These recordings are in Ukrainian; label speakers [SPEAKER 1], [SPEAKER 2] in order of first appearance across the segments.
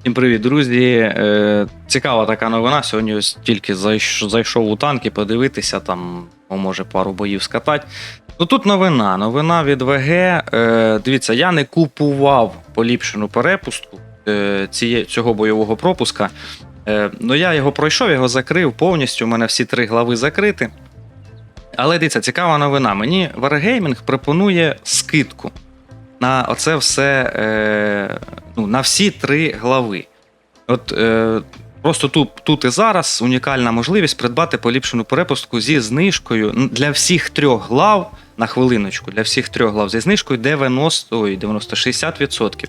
[SPEAKER 1] Всім привіт, друзі. Е, цікава така новина. Сьогодні ось тільки зайш- зайшов у танки подивитися, там, може, пару боїв скатати. Ну тут новина. Новина від ВГ. Е, дивіться, я не купував поліпшену перепустку е, цього бойового пропуска. Ну я його пройшов, його закрив повністю. У мене всі три глави закриті. Але дивіться, цікава новина. Мені Wargaming пропонує скидку на оце все, е, ну, на всі три глави. От е, просто тут, тут і зараз унікальна можливість придбати поліпшену перепустку зі знижкою для всіх трьох глав. На хвилиночку, для всіх трьох глав зі знижкою 90, ой, 90 60%.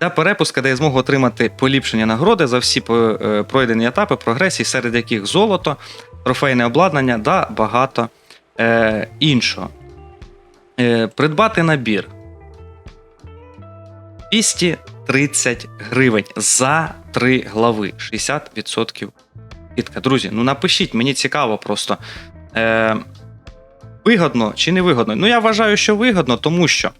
[SPEAKER 1] Ця перепустка дає змогу отримати поліпшення нагороди за всі е, пройдені етапи прогресії, серед яких золото, трофейне обладнання та багато е, іншого. Е, придбати набір 230 гривень за три глави. 60% скидка. Друзі, ну напишіть, мені цікаво просто. Е, вигодно чи не вигодно? Ну, я вважаю, що вигодно, тому що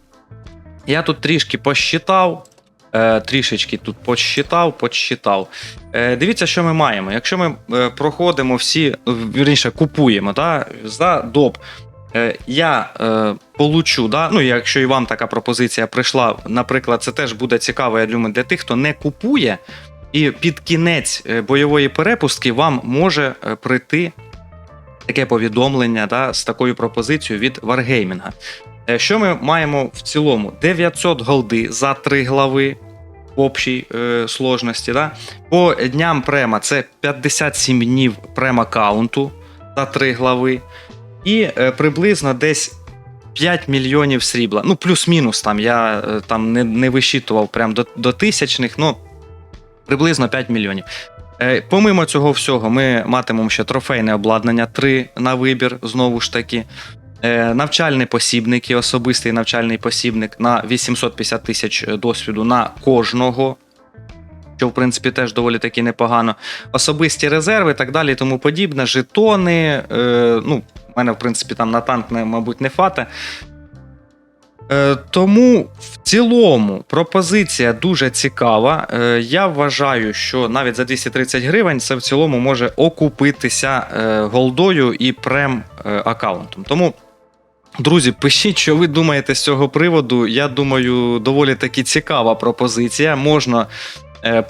[SPEAKER 1] я тут трішки посчитав. Е, трішечки тут посчитав, посчитав. Е, дивіться, що ми маємо. Якщо ми е, проходимо всі, ну, вірніше, купуємо да, за доп. Е, я е, получу, да, ну якщо і вам така пропозиція прийшла, наприклад, це теж буде цікаво, я думаю, для тих, хто не купує, і під кінець е, бойової перепустки вам може е, прийти таке повідомлення да, з такою пропозицією від. Е, Що ми маємо в цілому? 900 голди за 3 глави в общій е, сложності. Да? По дням према це 57 днів прем-аккаунту за 3 глави. І е, приблизно десь 5 мільйонів срібла. Ну, плюс-мінус там. Я е, там не, не вищитував прям до, до тисячних, ну приблизно 5 мільйонів. Е, помимо цього всього, ми матимемо ще трофейне обладнання 3 на вибір, знову ж таки. Е, навчальні посібники, особистий навчальний посібник на 850 тисяч досвіду на кожного. Що, в принципі, теж доволі таки непогано. Особисті резерви і так далі, і тому подібне, жетони. Е, ну, в мене, в принципі, там на танк, мабуть, не фата. Е, тому в цілому пропозиція дуже цікава. Е, я вважаю, що навіть за 230 гривень це в цілому може окупитися е, голдою і прем аккаунтом. Тому. Друзі, пишіть, що ви думаєте з цього приводу. Я думаю, доволі таки цікава пропозиція. Можна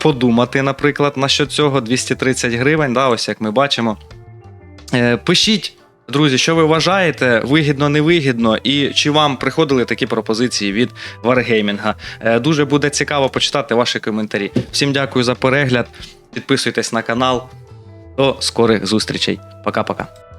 [SPEAKER 1] подумати, наприклад, на що цього 230 гривень. Да, ось як ми бачимо. Пишіть, друзі, що ви вважаєте, вигідно, невигідно, і чи вам приходили такі пропозиції від Wargaming. Е, дуже буде цікаво почитати ваші коментарі. Всім дякую за перегляд. Підписуйтесь на канал. До скорих зустрічей. Пока-пока.